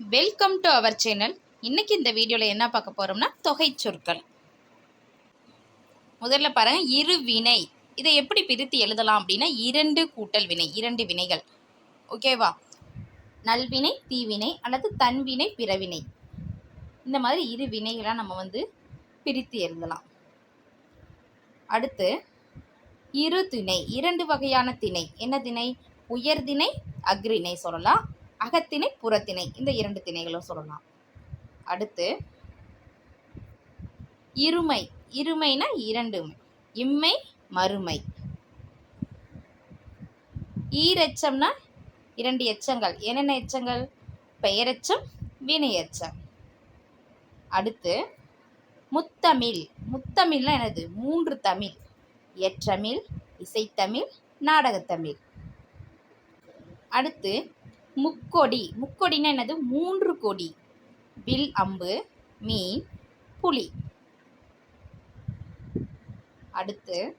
Welcome to our channel இன்னைக்கு இந்த வீடியோவில் என்ன பார்க்க போகிறோம்னா தொகை சொற்கள். முதல்ல பாருங்கள் இரு வினை. இதை எப்படி பிரித்து எழுதலாம் அப்படின்னா இரண்டு கூட்டல் வினை இரண்டு வினைகள். ஓகேவா நல்வினை தீவினை அல்லது தன்வினை பிறவினை. இந்த மாதிரி இரு வினைகளாக நம்ம வந்து பிரித்து எழுதலாம். அடுத்து இரு திணை இரண்டு வகையான திணை. என்ன திணை? உயர்திணை அக்ரிணை சொல்லலாம். அகத்திணை புறத்திணை இந்த இரண்டு திணைகளும் சொல்லலாம். அடுத்து இருமை. இருமைனா இரண்டு இம்மை மறுமை. ஈரச்சம்னா இரண்டு எச்சங்கள். என்னென்ன எச்சங்கள்? பெயரச்சம் வினையச்சம். அடுத்து முத்தமிழ். முத்தமிழ்னா என்னது? மூன்று தமிழ். எற்றமிழ் இசைத்தமிழ் நாடகத்தமிழ். அடுத்து முக்கொடி. முக்கொடின்னா என்னது? மூன்று கொடி. வில் அம்பு மீன் புலி. அடுத்து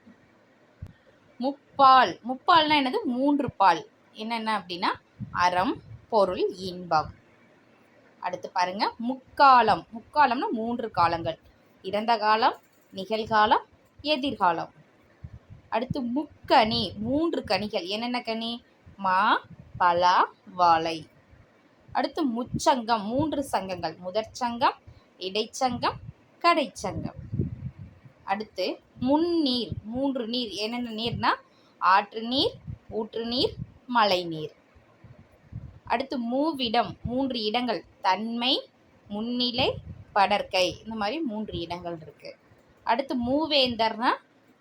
முப்பால். முப்பால்னா என்னது? மூன்று பால். என்னென்ன அப்படின்னா? அறம் பொருள் இன்பம். அடுத்து பாருங்க. முக்காலம். முக்காலம்னா மூன்று காலங்கள். இறந்த காலம் நிகழ்காலம் எதிர்காலம். அடுத்து முக்கனி. மூன்று கனிகள். என்னென்ன கனி? மா பலா வாழை. அடுத்து முச்சங்கம் மூன்று சங்கங்கள். முதற்சங்கம் இடைச்சங்கம் கடைச்சங்கம். அடுத்து முன்னீர் மூன்று நீர். என்னென்ன நீர்னா? ஆற்று நீர் ஊற்று நீர் மழை நீர். அடுத்து மூவிடம் மூன்று இடங்கள். தன்மை முன்னிலை படற்கை. இந்த மாதிரி மூன்று இடங்கள் இருக்கு. அடுத்து மூவேந்தர்னா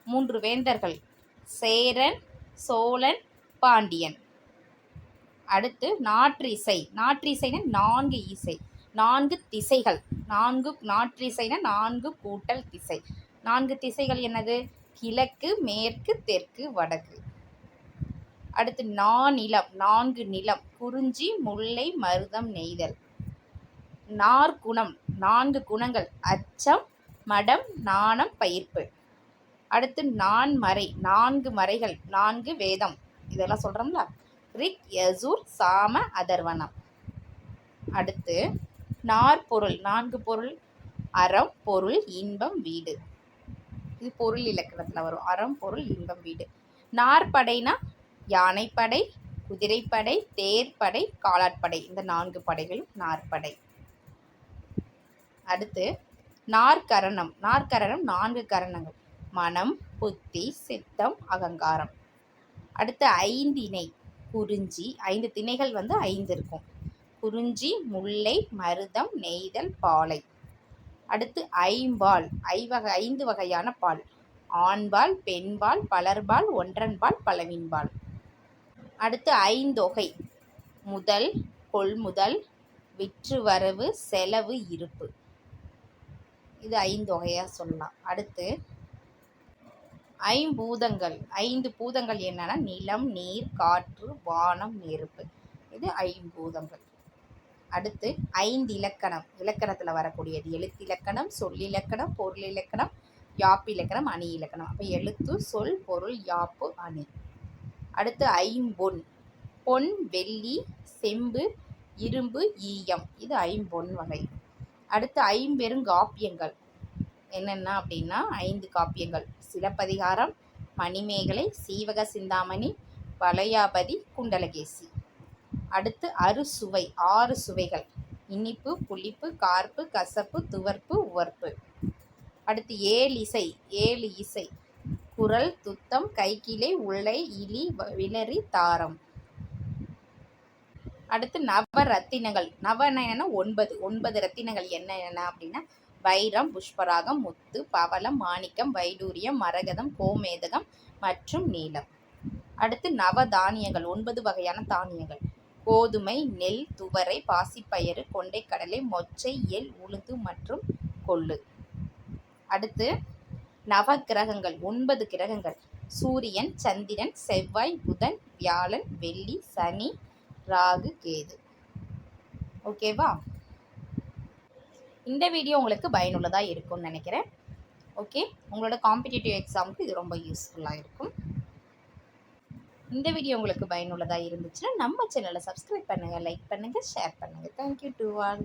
மூன்று வேந்தர்கள். சேரன் சோழன் பாண்டியன். அடுத்து நாற்றிசை. நாற்றிசைனா நான்கு இசை. நான்கு திசைகள். நான்கு நாற்றிசைனா நான்கு கூட்டல் திசை. நான்கு திசைகள் என்னது? கிழக்கு மேற்கு தெற்கு வடக்கு. அடுத்து நாநிலம். நான்கு நிலம். குறிஞ்சி முல்லை மருதம் நெய்தல். நாற்குணம். நான்கு குணங்கள். அச்சம் மடம் நாணம் பயிர்ப்பு. அடுத்து நான்மறை. நான்கு மறைகள். நான்கு வேதம். இதெல்லாம் சொல்கிறோம்ல ரிக் யசூர் சாம அதர்வனம். அடுத்து நாற்பொருள் நான்கு பொருள் அறம் பொருள் இன்பம் வீடு. இது பொருள் இலக்கணத்தில் வரும். அறம் பொருள் இன்பம் வீடு. நாற்படைனா யானைப்படை குதிரைப்படை தேர்ப்படை காலாட்படை. இந்த நான்கு படைகளும் நாற்படை அடுத்து நாற்கரணம். நாற்கரணம் நான்கு கரணங்கள். மனம் புத்தி சித்தம் அகங்காரம். அடுத்து ஐந்திணை. குறிஞ்சி ஐந்து திணைகள் வந்து ஐந்து இருக்கும். குறிஞ்சி முல்லை மருதம் நெய்தல் பாலை. அடுத்து ஐம்பால் ஐவகை ஐந்து வகையான பால். ஆண்பால் பெண்பால் பலர்பால் ஒன்றன்பால் பலவின்பால். அடுத்து ஐந்தொகை முதல் கொள்முதல் விற்று வரவு செலவு இருப்பு. இது ஐந்தொகையாக சொல்லலாம். அடுத்து ஐம்பூதங்கள். ஐந்து பூதங்கள் என்னன்னா நிலம் நீர் காற்று வானம் நெருப்பு. இது ஐம்பூதங்கள். அடுத்து ஐந்து இலக்கணம். இலக்கணத்தில் வரக்கூடியது எழுத்திலக்கணம் சொல்லிலக்கணம் பொருள் இலக்கணம் யாப்பு இலக்கணம் அணி இலக்கணம். அப்போ எழுத்து சொல் பொருள் யாப்பு அணி. அடுத்து ஐம்பொன். பொன் வெள்ளி செம்பு இரும்பு ஈயம். இது ஐம்பொன் வகை. அடுத்து ஐம்பெருங்காப்பியங்கள். என்னென்ன அப்படின்னா ஐந்து காப்பியங்கள். சிலப்பதிகாரம் மணிமேகலை சீவக சிந்தாமணி வளையாபதி குண்டலகேசி. அடுத்து அறுசுவை ஆறு சுவைகள். இனிப்பு புளிப்பு கார்ப்பு கசப்பு துவர்ப்பு உவர்ப்பு. அடுத்து ஏழு இசை ஏழு இசை. குரல் துத்தம் கைக்கிளை உள்ளை இலி விளறி தாரம். அடுத்து நவ ரத்தினங்கள் நவ ஒன்பது. ஒன்பது ரத்தினங்கள் என்ன என்ன அப்படின்னா வைரம் புஷ்பராகம் முத்து பவளம் மாணிக்கம் வைடூரியம் மரகதம் கோமேதகம் மற்றும் நீலம். அடுத்து நவ தானியங்கள் ஒன்பது வகையான தானியங்கள். கோதுமை நெல் துவரை பாசிப்பயிறு கொண்டைக்கடலை மொச்சை எள் உளுந்து மற்றும் கொள்ளு. அடுத்து நவ கிரகங்கள் ஒன்பது கிரகங்கள். சூரியன் சந்திரன் செவ்வாய் புதன் வியாழன் வெள்ளி சனி ராகு கேது. ஓகேவா? இந்த வீடியோ உங்களுக்கு பயனுள்ளதாக இருக்கும்னு நினைக்கிறேன். ஓகே உங்களோட காம்படிட்டிவ் எக்ஸாமுக்கு இது ரொம்ப யூஸ்ஃபுல்லாக இருக்கும். இந்த வீடியோ உங்களுக்கு பயனுள்ளதாக இருந்துச்சுன்னா நம்ம சேனலை சப்ஸ்கிரைப் பண்ணுங்கள் லைக் பண்ணுங்கள் ஷேர் பண்ணுங்கள் தேங்க்யூ டு ஆல்